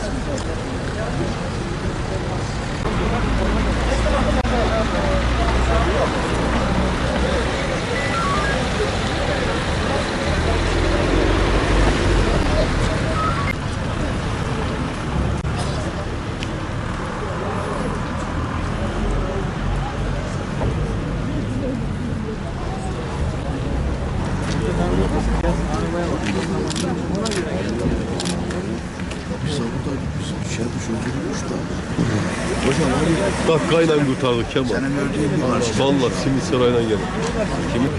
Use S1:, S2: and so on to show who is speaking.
S1: Thank you. Düşürdürmüş da. Hocam hani
S2: Dakikayla kurtardık Kemal.
S1: senin öldüğün bir var.
S2: Vallahi simit sırayla geldi. Kimin?